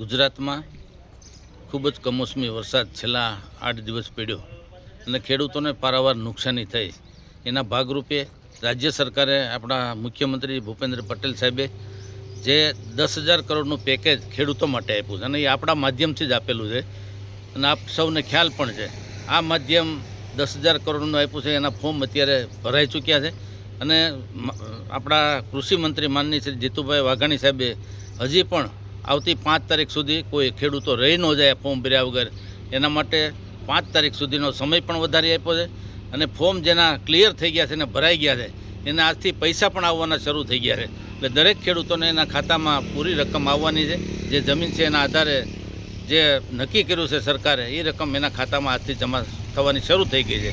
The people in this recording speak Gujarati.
ગુજરાતમાં ખૂબ જ કમોસમી વરસાદ છેલ્લા આઠ દિવસ પડ્યો અને ખેડૂતોને પારાવાર નુકસાની થઈ. એના ભાગરૂપે રાજ્ય સરકારે આપણા મુખ્યમંત્રી ભૂપેન્દ્ર પટેલ સાહેબે જે દસ હજાર કરોડનું પેકેજ ખેડૂતો માટે આપ્યું છે અને એ આપણા માધ્યમથી જ આપેલું છે અને આપ સૌને ખ્યાલ પણ છે. આ માધ્યમ દસ હજાર કરોડનું આપ્યું છે, એના ફોર્મ અત્યારે ભરાઈ ચૂક્યા છે અને આપણા કૃષિ માનની શ્રી જીતુભાઈ વાઘાણી સાહેબે હજી પણ આવતી પાંચ તારીખ સુધી કોઈ ખેડૂતો રહી ન જાય ફોર્મ ભર્યા વગર. એના માટે પાંચ તારીખ સુધીનો સમય પણ વધારી આપ્યો છે અને ફોર્મ જેના ક્લિયર થઈ ગયા છે એને ભરાઈ ગયા છે, એના આજથી પૈસા પણ આવવાના શરૂ થઈ ગયા છે. એટલે દરેક ખેડૂતોને એના ખાતામાં પૂરી રકમ આવવાની છે. જે જમીન છે એના આધારે જે નક્કી કર્યું છે સરકારે, એ રકમ એના ખાતામાં આજથી જમા થવાની શરૂ થઈ ગઈ છે.